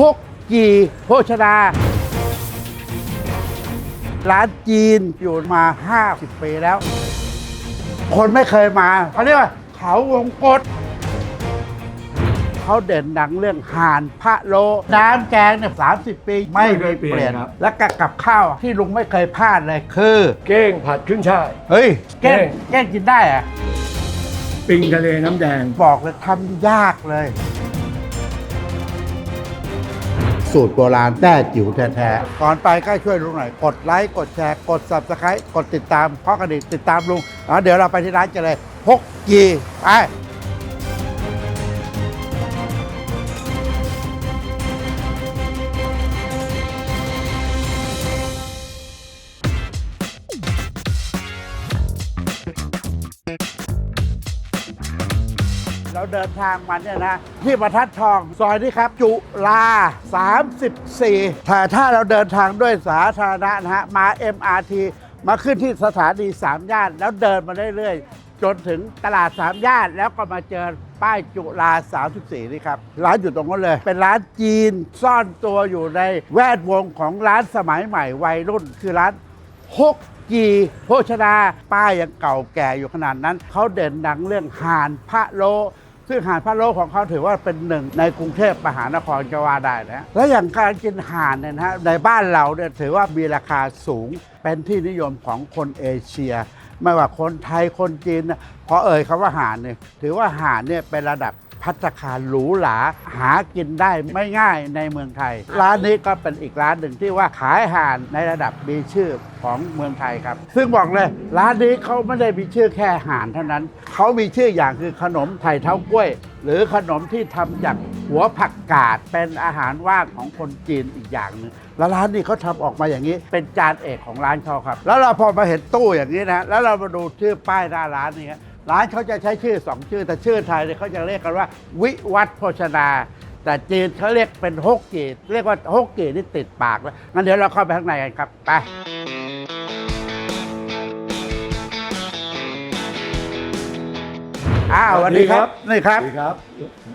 ฮกจีโภชนา ร้านจีนอยู่มา 50 ปีแล้ว คนไม่เคยมาเขาเรียกว่าเขาวงกฏเขาเด่นดังเรื่องห่านพระโล น้ำแกงเนี่ยสาปีไม่ไม่เคมียเปลี่เปลี่ยยนนครับและกับกับข้าวที่ลุงไม่เคยพลาดเลยคือ เก้งผัดขึ้นช่าย เฮ้ยแกงเก้งแกงกินได้อะ ปิงทะเลน้ำแดง บอกเลยทำยากเลย สูตรโบราณแต้จิ๋วแท้ๆ ก่อนไปก็ช่วยลุงหน่อย กดไลค์ กดแชร์ กด subscribe กดติดตามข้อกระดิ่งติดตามลุงอ๋อเดี๋ยวเราไปที่ร้านกันเลยพกกีไป เดินทางมาเนี่ยนะ ที่ประทัดทองซอยนี้ครับ จุฬา34ถ้าถ้าเราเดินทางด้วยสาธารณะนะฮะมา MRT มาขึ้นที่สถานีสามย่าน แล้วเดินมาเรื่อยๆ จนถึงตลาดสามย่าน แล้วก็มาเจอป้ายจุฬา34 นี่ครับ ร้านอยู่ตรงนั้นเลย เป็นร้านจีนซ่อนตัวอยู่ในแวดวงของร้านสมัยใหม่วัยรุ่น คือร้านฮกจีโภชนาป้ายยังเก่าแก่อยู่ขนาดนั้น เขาเด่นดังเรื่องห่านพระโล ซึ่งห่านพะโลของเขาถือว่าเป็นหนึ่งในกรุงเทพมหานครจะว่าได้นะและอย่างการกินห่านเนี่ยนะฮะในบ้านเราเนี่ยถือว่ามีราคาสูงเป็นที่นิยมของคนเอเชีย ไม่ว่าคนไทยคนจีนนะพอเอ่ยคำว่าห่านเนี่ยถือว่าห่านเนี่ยเป็นระดับ พัตตาคารหรูหราหากินได้ไม่ง่ายในเมืองไทย ร้านนี้ก็เป็นอีกร้านหนึ่งที่ว่าขายอาหารในระดับมีชื่อของเมืองไทยครับ ซึ่งบอกเลยร้านนี้เขาไม่ได้มีชื่อแค่อาหารเท่านั้น เขามีชื่ออย่างคือขนมไทยเท้ากล้วย หรือขนมที่ทำจากหัวผักกาดเป็นอาหารว่างของคนจีนอีกอย่างหนึ่งแล้วร้านนี้เขาทำออกมาอย่างนี้ เป็นจานเอกของร้านเขาครับ แล้วเราพอมาเห็นตู้อย่างนี้นะแล้วเรามาดูชื่อป้ายหน้าร้านนี้ร้านเขาจะใช้ชื่อสองชื่อ แต่ชื่อไทยเนี่ยเขาจะเรียกกันว่า วิวัฒน์โภชนา แต่จีนเขาเรียกเป็นฮกกีเรียกว่าฮกกีนี่ติดปากแล้วงั้นเดี๋ยวเราเข้าไปข้างในกันครับไปอ้าวสวัสดีครับนี่ครับ สวัสดีครับ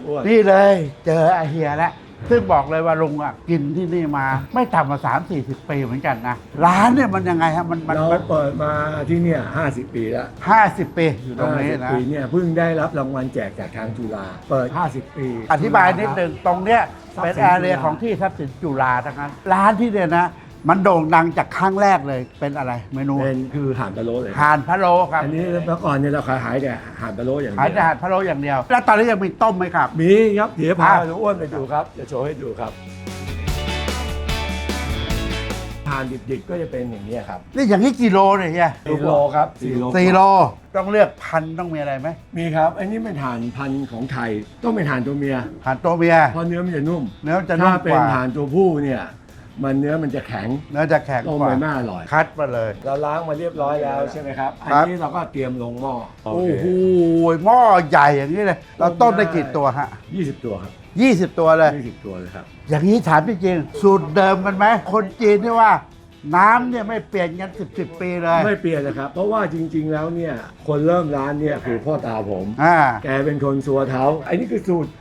อ้วนนี่เลยเจออาเฮียแล้ว ซึ่งบอกเลยว่าลุงอะกินที่นี่มาไม่ต่ำกว่าสามสี่สิบปีเหมือนกันนะ ร้านเนี่ยมันยังไงฮะมันมันเราเปิดมาที่เนี่ย50 ปีแล้วห้าสิบปีอยู่ตรงนี้นะ 50ปีเนี่ยเพิ่งได้รับรางวัลแจกจากทางจุฬาเปิด 50 ปีอธิบายนิดนึงตรงเนี้ยเป็นทรัแอพย์สินเรียจุฬาของที่ทรัพย์สินจุฬาทั้งนั้นร้านที่เนี่ยนะ มันโด่งดังจากครั้งแรกเลยเป็นอะไรเมนูเป็นคือห่านปลาโลเลยห่านพะโล้ครับ อันนี้เมื่อก่อนเนี่ยเราขายหายแต่ห่านปลาโลอย่างขายเดีแต่ยวห่านพะโล้อย่างเดียว แล้วตอนนี้ยังมีต้มไหมครับ มีครับเดี๋ยวพาอะหนูอ้วนไปดูครับจะโชว์ให้ดูครับห่านดิบๆก็จะเป็นอย่างนี้ยครับ นี่อย่างนี้กิโลเนี่ยเฮียสี่โลครับสี่โลสี่โลต้องเลือกพันธุ์ต้องมีอะไรไหมมีครับอันนี้เป็นห่านพันธุ์ของไทยต้องเป็นห่านตัวเมียห่านตัวเมียเพราะเนื้อมันจะนุ่มเนื้อจะนุ่ถ้ามเป็กนว่าห่านตัวผู้เนี่ย มันเนื้อมันจะแข็งเนื้อจะแข็งต้มกว่าไปไม่อร่อย คัดมาเลย เราล้างมาเรียบร้อยแล้วใช่ไหมครับ อันครับนี้เราก็เตรียมลงหม้อ โอ้โหหม้อใหญ่อย่างนี้เลย เราต้มได้กี่ตัวฮะยี่สิบตัวครับ 20 ตัวเลยยี่สิบตัวเลยครับ อย่างนี้ถามจริงๆสูตรเดิมกันไหมคนจีนที่ว่า น้ำเนี่ยไม่เปลี่ยนกันสิบสิบปีเลย ไม่เปลี่ยนนะครับ เพราะว่าจริง ๆ แล้วเนี่ย คนเริ่มร้านเนี่ยคือพ่อตาผม อ่า แกเป็นคนสัวเท้าอันนี้คือสูตร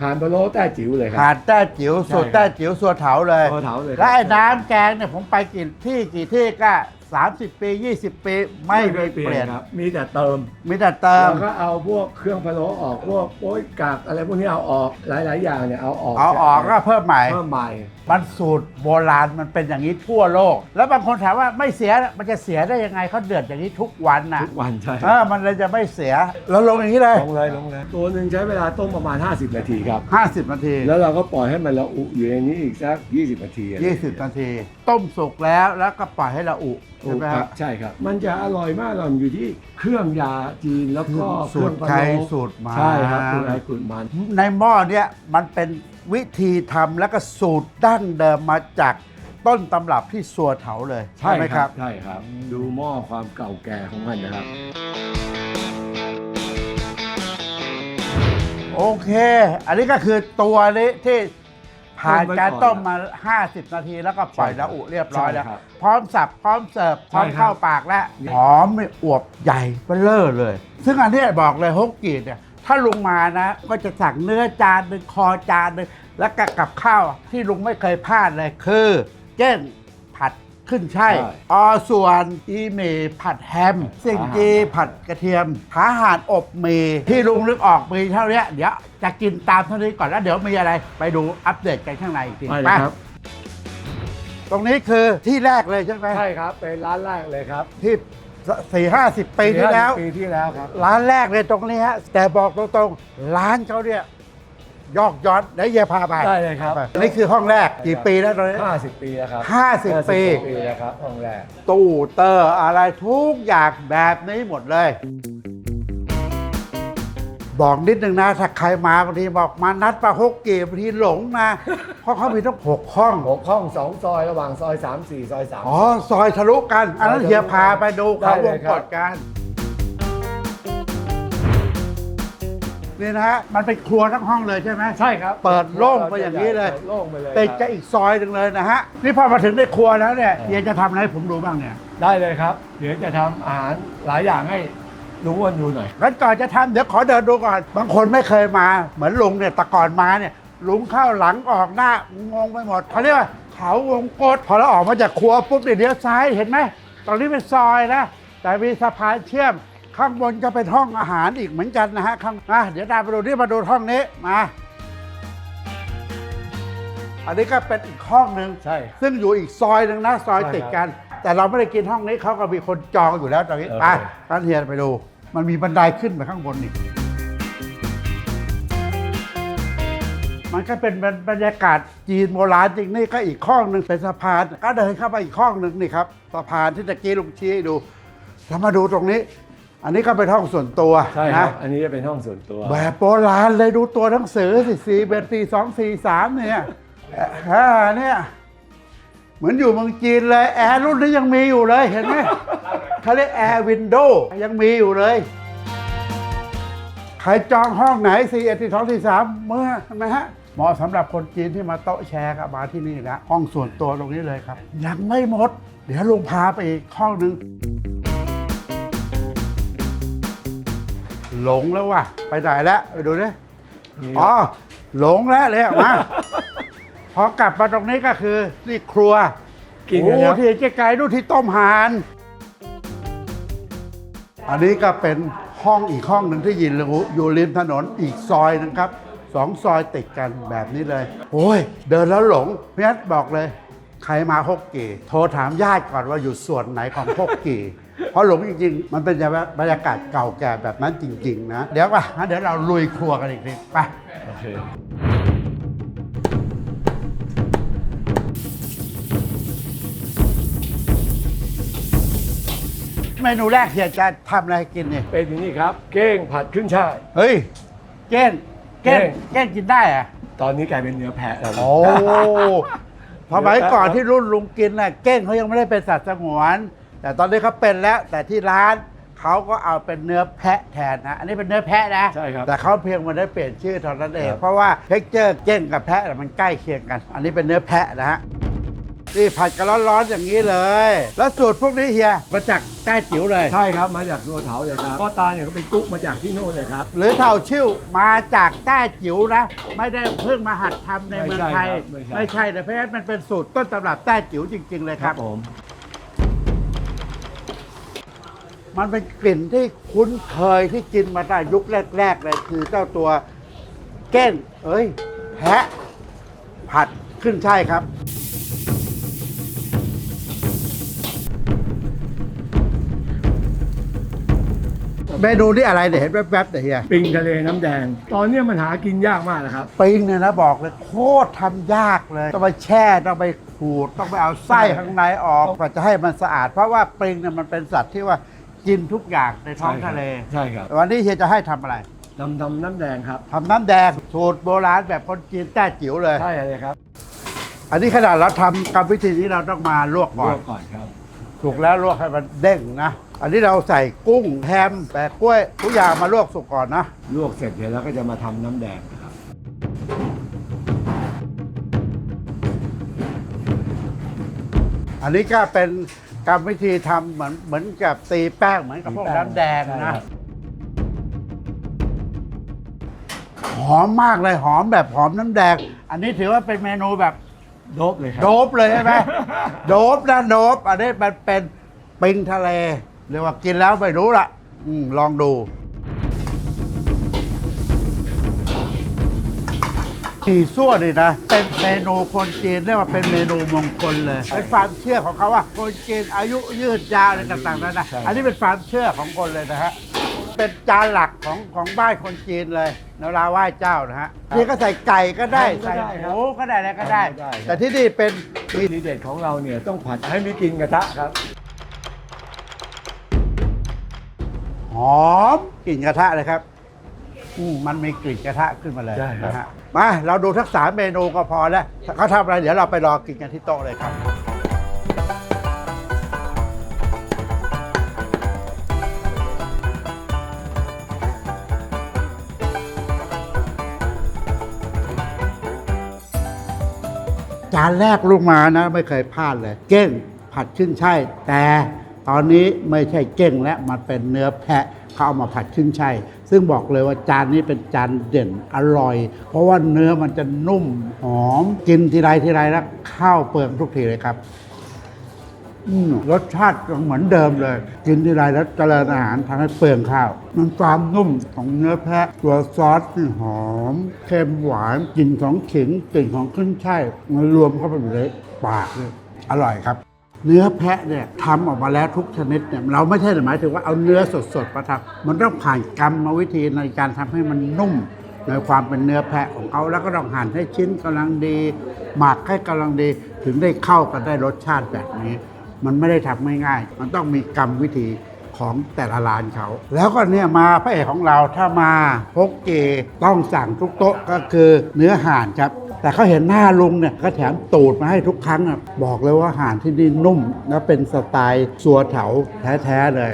ห่านปลาโลแต้จิ๋วเลยคหารับดแต้จิ๋วสูตรใช่ครับแต้จิ๋วสัวเถาเลยสัวเถาเลยครับ และไอ้น้ำแกงเนี่ยผมไปกี่ที่กี่ที่ก็ 30 ปี 20 ปีไม่มีเปลี่ยน ครับ มีแต่เติมมีแต่เติม แล้วก็เอาพวกเครื่องพะโล้ออกพวกโป๊ยกากอะไรพวกนี้เอาออกหลาย ๆ อย่างเนี่ยเอาออกเอาออกก็เพิ่มใหม่ เพิ่มใหม่ มันสูตรโบราณมันเป็นอย่างนี้ทั่วโลก แล้วบางคนถามว่าไม่เสียมันจะเสียได้ยังไงเขาเดือดอย่างนี้ทุกวันน่ะทุกวันใช่เออมันเลยจะไม่เสียเราลงอย่างนี้เลยลงเลยลงเลยตัวหนึ่งใช้เวลาต้มประมาณ 50 นาทีครับ 50 นาที แล้วเราก็ปล่อยให้มันละอุอยู่ในนี้อีกสัก 20 นาทีอะไรอย่างเงี้ย20 นาที ต้มสุกแล้วแล้วก็ปล่อยให้ละอุถูใช่กไหมคครัรับบใช่ครับ มันจะอร่อยมากเราอยู่ที่เครื่องยาจีนแล้วก็เคสูรื่อตงรพะไทยโล้สูตรมาใช่ครับสูตรไทยสูตรมันในหม้อเนี้ยมันเป็น วิธีทำแล้วก็สูตรดั้งเดิมมาจากต้นตำรับที่สัวเถาเลยใช่ไหมครับใช่ครับ ดูหม้อความเก่าแก่ของมันนะครับ โอเค อันนี้ก็คือตัวนี้ที่ผ่านการต้มมา 50 นาทีแล้วก็ปล่อยละอุเรียบร้อยแล้วใช่ครับพร้อมสับพร้อมเสิร์ฟพร้อมใช่ครับเข้าปากแล้วหอมไม่อวบใหญ่เบ้อเร่อเลย ซึ่งอันเนี้ยบอกเลยฮกกีเนี่ย ถ้าลุงมานะ ก็จะสั่งเนื้อจานหนึ่งคอจานหนึ่งแล้วก็กับข้าวที่ลุงไม่เคยพลาดเลยคือเก้นผัดขึ้นช่ายใช่ออส่วนอีเมผัดแฮมซิ่งจีผัดกระเทียมขาห่านอบหมีที่ลุงนึกออกมีเท่านี้เดี๋ยวจะกินตามเท่านี้ก่อนแล้วเดี๋ยวมีอะไรไปดูอัปเดตกันข้างในอีกทีไปเลยไปครับ ตรงนี้คือที่แรกเลยใช่ไหม ใช่ครับเป็นร้านแรกเลยครับ ที่ สี่ห้าสิบปีที่แล้ว ปีที่แล้วครับ ร้านแรกเลยตรงนี้ฮะแต่บอกตรงๆ ร้านเขาเนี่ยยอกย้อนได้เยพาไปได้เลยครับไปนี่คือห้องแรกกี่ปีแล้วตอนนี้50ปีแล้วครับห้าสิบปีปีแล้วครับห้องแรก ตู้เตอร์อะไรทุกอย่างแบบนี้หมดเลย บอกนิดนึงนะถ้าใครมาบางทีบอกมานัดปลาฮกเก็บบางทีหลงนะเพราะเขามีทั้งหกห้องหกห้องสองซอยระหว่างซอย3 4ซอย3อ๋อซอยทะลุกัน อันนั้นซอยทะลุเฮียพาไปดูเขาได้วเลงยครับ กดกันนี่นะฮะมันเป็นครัวทั้งห้องเลยใช่ไหม ใช่ครับเปิดโล่งไปอย่างนี้เลย ปิดโล่งไปเลยติดคกัรับบอีกซอยหนึ่งเลยนะฮะนี่พอมาถึงในครัวแล้วเนี่ยเออเฮียจะทำอะไรให้ผมดูบ้างเนี่ย ได้เลยครับ เดี๋ยวจะทำอาหารหลายอย่างให้ ลุงอ้วนดูหน่อย งั้นก่อนจะทำเดี๋ยวขอเดินดูก่อน บางคนไม่เคยมา เหมือนลุงเนี่ยแต่ก่อนมาเนี่ย ลุงเข้าหลังออกหน้างงไปหมดเขาเรียกว่าเขาวงกตพอเราออกมาจากครัวปุ๊บเนี่ยเลี้ยวซ้ายเห็นไหมตรงนี้เป็นซอยนะ แต่มีสะพานเชื่อม ข้างบนก็เป็นห้องอาหารอีกเหมือนกันนะฮะข้างอะเดี๋ยวดาไปดูที่มาดูห้องนี้มา อันนี้ก็เป็นอีกห้องหนึ่ง ใช่ ซึ่งอยู่อีกซอยหนึ่งนะ ซอยใช่ครับ ติดกัน แต่เราไม่ได้กินห้องนี้เขาก็มีคนจองอยู่แล้วตอนนี้โอเคไปร้านเฮียไปดู มันมีบันไดขึ้นไปข้างบนอีกมันก็เป็นบรรยากาศจีนโบราณจริงนี่ก็อีกห้องหนึ่งเป็นสะพานก็เดินเข้าไปอีกห้องหนึ่งนี่ครับสะพานที่ตะกี้ลุงชี้ให้ดูแล้วมาดูตรงนี้ อันนี้ก็เป็นห้องส่วนตัวใช่ครันะบอันนี้จะเป็นห้องส่วนตัว แบบโบราณเลยดูตัวหนังสือสิสี่เบ็ดสี่สองสี่สามเนี่ยอ่าเนี่ย เหมือนอยู่เมืองจีนเลย แอร์รุ่นนี้ยังมีอยู่เลยเห็นไหมเขาเรียกแอร์วินโดว์ยังมีอยู่เลย ใครจองห้องไหนสี่เอ็ดสี่สองสี่สามเมื่อใช่ไหมฮะเหมาะสำหรับคนจีนที่มาโต๊ะแชร์กับมาที่นี่นะห้องส่วนตัวตรงนี้เลยครับ ยังไม่หมด เดี๋ยวลงพาไปอีกห้องหนึ่งหลงแล้วว่ะ ไปไหนแล้วไปดูดิอ๋อหลงแล้วเลยมา พอกลับมาตรงนี้ก็คือนี่ครัวกินโอ้กันครับที่ไกลๆนู่นที่ต้มหานอันนี้ก็เป็นห้องอีกห้องหนึ่งที่ยินอยู่ริมถนนอีกซอยหนึงครับสองซอยติดกันแบบนี้เลย โอ้ย เดินแล้วหลงพี่นัทบอกเลย ใครมาฮกกี่ โทรถามญาติก่อนว่าอยู่ส่วนไหนของฮกกี่ เพราะหลงจริงๆ มันเป็นบรรยากาศเก่าแก่แบบนั้นจริง ๆ นะ เดี๋ยวป่ะงั้นเดี๋ยวเราลุยครัวกันอีกทีไป โอเค มนูแรกเฮียจะทำอะไรให้กินเนี่ยเป็นอย่างนี้ครับ เก้งผัดขึ้นช่าย เฮ้ย เก้นเก้นเก้งเก้นกินได้อะตอนนี้กลายเป็นเนื้อแพะแล้วโอ้สมัยก่อนที่รุ่นลุงกินน่ะเก้งเขายังไม่ได้เป็นสัตว์สงวน แต่ตอนนี้เขาเป็นแล้ว แต่ที่ร้านเขาก็เอาเป็นเนื้อแพะแทนนะ อันนี้เป็นเนื้อแพะนะใช่ครับแต่เขาเพียงมาได้เปลี่ยนชื่อเท่านั้นเอง ครับ เพราะว่าเท็กเจอร์เก้งกับแพะน่ะมันใกล้เคียงกัน อันนี้เป็นเนื้อแพะนะฮะ นี่ผัดกันร้อนๆอย่างนี้เลย แล้วสูตรพวกนี้เฮียมาจากใต้จิ๋วเลย ใช่ครับมาจากตัวเถาเลยครับพ่อตาเนี่ยก็เป็นกุ๊กมาจากที่โน่นเลยครับ หรือเท่าชิ่วมาจากใต้จิ๋วนะ ไม่ได้เพิ่งมาหัดทำในเมืองไทย ไม่ใช่ครับไม่ใช่ไม่ใช่แต่เพราะฉะนั้นมันเป็นสูตรต้นตำรับใต้จิ๋วจริง ๆ เลยครับผมมันเป็นกลิ่นที่คุ้นเคยที่กินมาตั้งยุคแรก ๆ เลยคือเจ้าตัวเก้น เอ้ยแพะผัดขึ้นใช่ายครับ เมนูนี่อะไรเนี่ยเห็นแวบๆแต่ยเฮียปิงทะเลน้ำแดง ตอนเนี้ยมันหากินยากมากนะครับ ปิงเนี่ยนะบอกเลยโคตรทำยากเลย ต้องไปแช่ต้องไปขูดต้องไปเอาไส้ข้างในออกกว่าจะให้มันสะอาด เพราะว่าปิงเนี่ยมันเป็นสัตว์ที่ว่ากินทุกอย่างในท้องทะเล ใช่ครับวันนี้เฮียจะให้ทำอะไรดำดำน้ำแดงครับ ทำน้ำแดงสูตรโบราณแบบคนจีนแต้จิ๋วเลย ใช่เลยครับอันนี้ขนาดเราทำกรรมวิธีนี้เราต้องมาลวกลก่อวนกก่อนครับ ถูกแล้วลวกให้มันเด้งนะ อันนี้เราใส่กุ้งแฮมแปะกล้วยทุกอย่างมาลวกสุกก่อนนะ ลวกเสร็จเดี๋ยวเราก็จะมาทำน้ำแดงนะครับ อันนี้ก็เป็นกรรมวิธีทำเหมือนเหมือนกับตีแป้งเหมือนกับพวกน้ำแดงใช่คนะรับอมมากเลยหอมแบบหอมน้ำแดง อันนี้ถือว่าเป็นเมนูแบบ โดบเลยครับโดบเลยใช่ไหม โดบนะโดบอันนี้มันเป็นปิงทะเลเรียกว่ากินแล้วไม่รู้ละอืมลองดูขี่ซั่วนี่นะ เป็นเมนูคนจีนเรียกว่าเป็นเมนูมงคลเลยเป็นความเชื่อของเขาว่า คนจีนอายุยืดยาวอะไรต่างๆนั่นนะใช่อันนี้เป็นความเชื่อของคนเลยนะฮะ เป็นจานหลักของของบ้านคนจีนเลยเวลาไหว้เจ้านะฮะนี่ก็ใส่ไก่ก็ได้ก็ใส่ได้หครับมูก็ได้อะไรก็ได้ ได้ครับ แต่ที่นี่เป็นมีทีเด็ดของเราเนี่ยต้องผัดให้มีกลิ่นกระทะครับ หอมกลิ่นกระทะเลยครับอืมมันมีกลิ่นกระทะขึ้นมาเลยใช่ครับ นะฮะมาเราดูทักสามเมนูก็พอแล้วเขาทำอะไรเดี๋ยวเราไปรอกินกันที่โต๊ะเลยครับ จานแรกลูกมานะ ไม่เคยพลาดเลย เก้งผัดขึ้นช่ายแต่ตอนนี้ไม่ใช่เก้งและมันเป็นเนื้อแพะเขาเอามาผัดขึ้นช่ายซึ่งบอกเลยว่าจานนี้เป็นจานเด่นอร่อย เพราะว่าเนื้อมันจะนุ่มหอมกินทีไรทีไรแล้วข้าวเปลืองทุกทีเลยครับ อืมรสชาติยังเหมือนเดิมเลย กินทีไรแล้วเจริญอาหารทำให้เปลืองข้าว มันความนุ่มของเนื้อแพะ ตัวซอสนี่หอมเค็มหวานกลิ่นของขิงกลิ่นของขึ้นช่ายมันรวมเข้าไปอยู่ในปากเลยอร่อยครับ เนื้อแพะเนี่ยทำออกมาแล้วทุกชนิดเนี่ยเราไม่ใช่หมายถึงว่าเอาเนื้อสดๆมาทำมันต้องผ่านกรรมวิธีในการทำให้มันนุ่มในความเป็นเนื้อแพะของเขาแล้วก็ต้องหั่นให้ชิ้นกำลังดี หมักให้กำลังดี ถึงได้เข้ากันได้รสชาติแบบนี้ มันไม่ได้ทำง่ายๆมันต้องมีกรรมวิธีของแต่ละร้านเขา แล้วก็เนี่ยมาพระเอกของเราถ้ามาพกเกต้องสั่งทุกโต๊ะก็คือเนื้อห่านครับ แต่เขาเห็นหน้าลุงเนี่ยก็แถมตูดมาให้ทุกครั้งอะบอกเลยว่าห่านที่นี่นุ่ม และเป็นสไตล์สัวเถาแท้ๆเลย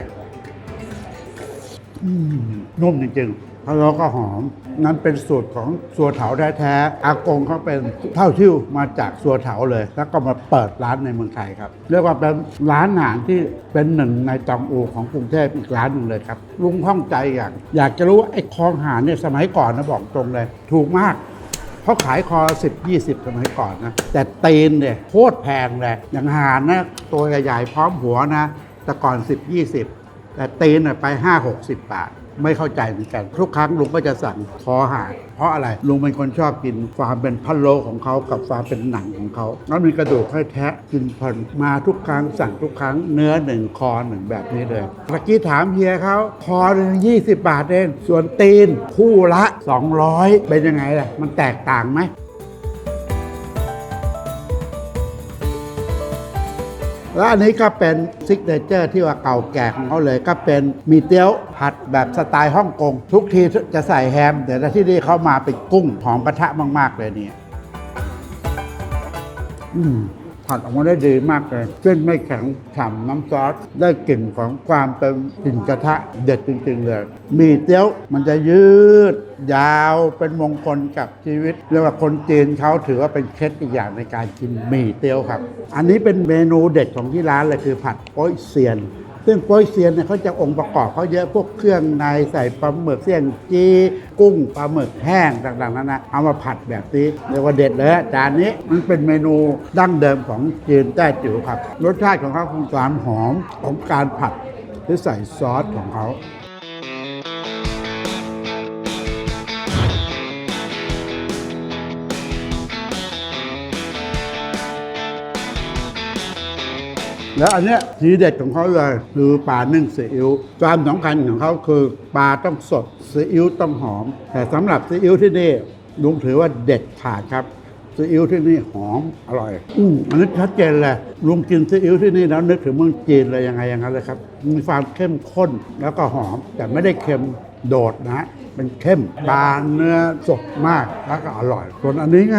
อืมนุ่มจริงๆ แล้ก็หอม นั้นเป็นสูตรของสัวเถาแท้ๆ อากงเขาเป็นเท่าทิ่วมาจากสัวเถาเลย แล้วก็มาเปิดร้านในเมืองไทยครับ เรียกว่าเป็นร้านอาหารที่เป็นหนึ่งในตองอูของกรุงเทพอีกร้านหนึ่งเลยครับ ลุงข้องใจอย่าง อยากจะรู้ว่าไอ้คลองหารเนี่ยสมัยก่อนนะบอกตรงเลย ถูกมากเขาขายคอสิบยี่สิบสมัยก่อนนะ แต่ตีนเนี่ยโคตรแพงเลย อย่างหารนะตัวใหญ่ๆพร้อมหัวนะ แต่ก่อน 10 20 แต่ตีนน่ะไป 5 60 บาท ไม่เข้าใจเหมือนกัน ทุกครั้งลุงก็จะสั่งคอหาดเพราะอะไรลุงเป็นคนชอบกินความเป็นพะโล้ของเขากับความเป็นหนังของเขาแล้วมีกระดูกให้แทะกินเพลินมาทุกครั้งสั่งทุกครั้งเนื้อหนึ่งคอหนึ่งแบบนี้เลยตะกี้ถามเฮียเขาคอหนึ่ง20บาทเองส่วนตีนคู่ละ 200 เป็นยังไงล่ะมันแตกต่างไหม แล้วอันนี้ก็เป็นซิกเนเจอร์ที่ว่าเก่าแก่ของเขาเลย ก็เป็นมีเตี้ยวผัดแบบสไตล์ฮ่องกง ทุกทีจะใส่แฮม แต่ที่นี่เขามาเป็นกุ้งหอมกระทะมาก ๆ เลยเนี่ย อืม ผัดออกมาได้ดีมากเลยเส้นไม่แข็งฉ่ำน้ำซอสได้กลิ่นของความเป็นกลิ่นกระทะเด็ดจริงๆเลยหมีเตี้ยวมันจะยืด ยาวเป็นมงคลกับชีวิตเรียกว่าคนจีนเขาถือว่าเป็นเคล็ดอีกอย่างในการกินหมี่เตี้ยวครับ อันนี้เป็นเมนูเด็ดของที่ร้านเลยคือผัดโป๊ยเซียน ซึ่งโป๊ยเซียนเนี่ยเขาจะองค์ประกอบเขาเยอะพวกเครื่องในใส่ปลาหมึกเสี่ยงจีกุ้งปลาหมึกแห้งต่างๆนั้นนะเอามาผัดแบบนี้เรียกว่าเด็ดเลยจานนี้มันเป็นเมนูดั้งเดิมของจีนแต้จิ๋วครับรสชาติของเขาคือความหอมของการผัดที่ใส่ซอสของเขา แล้วอันเนี้ยทีเด็ดของเขาเลยคือปลานึ่งซีอิ๊วความสำคัญของเขาคือปลาต้องสดซีอิ๊วต้องหอม แต่สำหรับซีอิ๊วที่นี่ลุงถือว่าเด็ดขาดครับซีอิ๊วที่นี่หอมอร่อยอืมอันนี้ชัดเจนเลยลุงกินซีอิ๊วที่นี่แล้วนึกถึงเมืองจีนเลยยังไงอย่างนั้นเลยครับ มีความเข้มข้นแล้วก็หอมแต่ไม่ได้เค็มโดดนะฮะ เป็นเข้มปลาเนื้อสดมากแล้วก็อร่อย ส่วนอันนี้ไง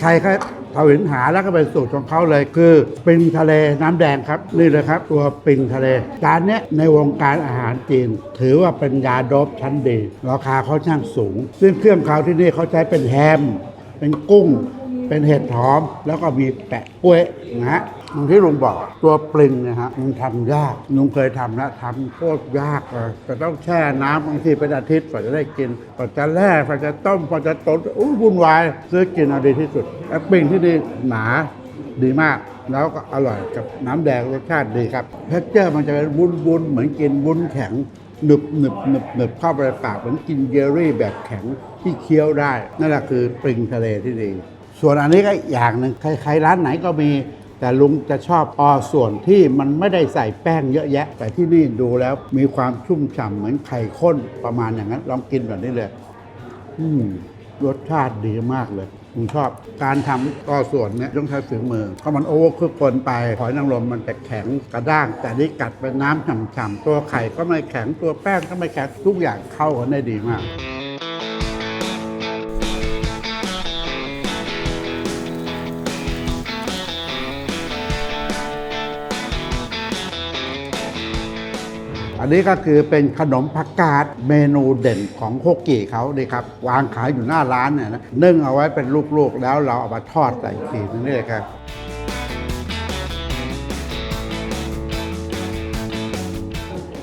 ใครๆก็เขาเห็นหาแล้วก็เป็นสูตรของเขาเลยคือปิงทะเลน้ำแดงครับ นี่เลยครับ ตัวปิงทะเลจานเนี้ยในวงการอาหารจีน ถือว่าเป็นยาโดบชั้นดี ราคาเขาช่างสูง ซึ่งเครื่องเขาที่นี่เขาใช้เป็นแฮม เป็นกุ้ง เป็นเห็ดหอม แล้วก็มีแปะกล้วยนะฮะ อย่างที่ลุงบอกตัวปลิงเนะฮะมันทำยากลุงเคยทำนะทำโคตรยากเลยจะต้องแช่น้ำบางทีเป็นอาทิตย์กว่าจะได้กินกว่าจะแล่กว่าจะต้มกว่าจะต้มอุ้วุ่นวายซื้อกินเอาดีที่สุดแล้ปลิงที่นี่หนาดีมากแล้วก็อร่อยกับน้ำแดงรสชาติดีครับเท็กเจอร์มันจะเป็นวุ้นวุ้นๆเหมือนกินวุ้นแข็งหนึบหนึบหนึบหนึบเข้าไปในปากเหมือนกินเยลลี่แบบแข็งที่เคี้ยวได้ นั่นแหละคือปริงทะเลที่ดี ส่วนอันนี้ก็อีกอย่างหนึ่งใครๆร้านไหนก็มี แต่ลุงจะชอบออส่วนที่มันไม่ได้ใส่แป้งเยอะแยะ แต่ที่นี่ดูแล้วมีความชุ่มฉ่ำเหมือนไข่ข้นประมาณอย่างนั้น ลองกินแบบนี้เลย อืมรสชาติดีมากเลยผมชอบการทำก็ส่วนเนี้ยต้องใช้ฝีมือเพราะมันโอเวอร์คุกเกินไปหอยนางรมมันจะแข็งกระด้าง แต่นี่กัดเป็นน้ำฉ่ำๆตัวไข่ก็ไม่แข็งตัวแป้งก็ไม่แข็งทุกอย่างเข้ากันได้ดีมาก อันนี้ก็คือเป็นขนมผักกาดเมนูเด่นของโฮกกิเขาดีครับวางขายอยู่หน้าร้านเนี่ยนะนึ่งเอาไว้เป็นลูกๆ แล้วเราเอามาทอดใส่อีกทีนึงนี่เลยครับ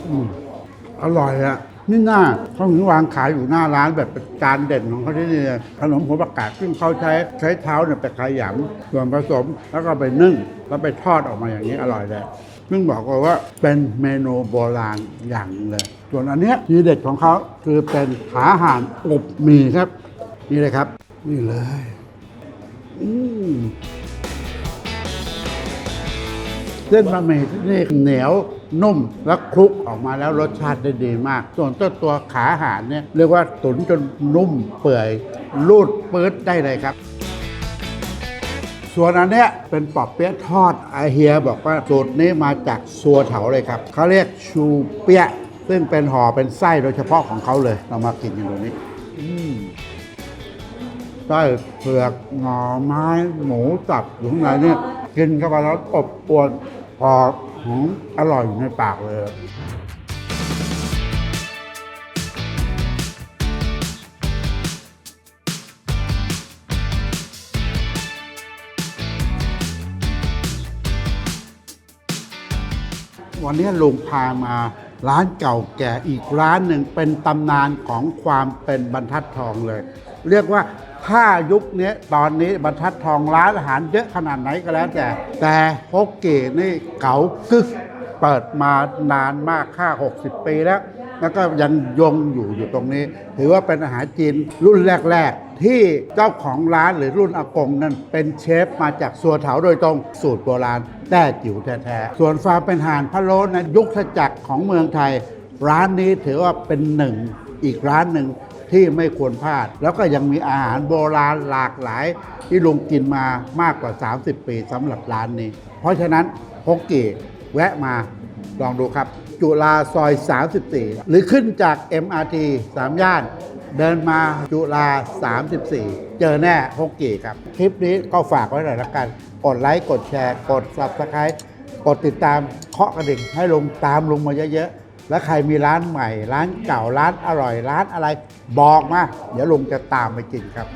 อืมอร่อยอะนี่น่าเขาถึงวางขายอยู่หน้าร้านแบบเป็นจานเด่นของเขาที่นี่เลยขนมหัวประกาศซึ่งเขาใช้ใช้เท้าเนี่ยไปขยำส่วนผสมแล้วก็ไปนึ่งแล้วไปทอดออกมาอย่างนี้อร่อยเลย ซึ่งบอกว่าเป็นเมนูโบราณอย่างหนึ่งเลยส่วนอันเนี้ยทีเด็ดของเขาคือเป็นขาห่านอบหมี่ครับ นี่เลยครับ นี่เลยอืมเส้นบะหมี่ที่นี่เหนียวนุ่มและคลุกออกมาแล้วรสชาติได้ดีมาก ส่วนตัวตัวขาหารเนี่ยเรียกว่าตุ๋นจนนุ่มเปื่อยรูดปื๊ดได้เลยครับ ส่วนอันเนี้ยเป็นปอบเปี๊ยะทอดอาเฮียบอกว่าสูตรนี้มาจากซัวเถาเลยครับเขาเรียกชูเปี๊ยะซึ่งเป็นห่อเป็นไส้โดยเฉพาะของเขาเลย เรามากินกันตรงนี้ไส้เผือกหน่อไม้ หมูสับอยู่ข้างในเนี่ยกินเข้าไปแล้วอบอวนพอหอมอร่อยอยู่ในปากเลย วันนี้ลุงพามาร้านเก่าแก่อีกร้านหนึ่งเป็นตำนานของความเป็นบรรทัดทองเลย เรียกว่าถ้ายุคนี้ตอนนี้บรรทัดทองร้านอาหารเยอะขนาดไหนก็แล้วแต่ แต่ฮกเกนี่เก่ากึกเปิดมานานมากค่า 60 ปีแล้ว แล้วก็ยังยงอยู่อยู่ตรงนี้ ถือว่าเป็นอาหารจีนรุ่นแรก ๆ ที่เจ้าของร้านหรือรุ่นอากงนั่นเป็นเชฟมาจากสัวเถาโดยตรงสูตรโบราณแต้จิ๋วแท้ๆส่วนฟาร์มเป็นห่านพะโล้นะยุคจักรของเมืองไทย ร้านนี้ถือว่าเป็นหนึ่งอีกร้านหนึ่งที่ไม่ควรพลาด แล้วก็ยังมีอาหารโบราณหลากหลาย ที่ลุงกินมามากกว่า 30 ปีสำหรับร้านนี้ เพราะฉะนั้นฮกเกแวะมาลองดูครับ จุฬาซอย 34 หรือขึ้นจาก MRT 3 ย่าน เดินมาจุฬา34 เจอแน่ฮกกี้ครับ คลิปนี้ก็ฝากไว้หน่อยละกัน กดไลค์ กดแชร์ กด Subscribe กดติดตามเคาะกระดิ่งให้ลงตามลงมาเยอะๆ และใครมีร้านใหม่ ร้านเก่า ร้านอร่อย ร้านอะไรบอกมา เดี๋ยวลุงจะตามไปกินครับ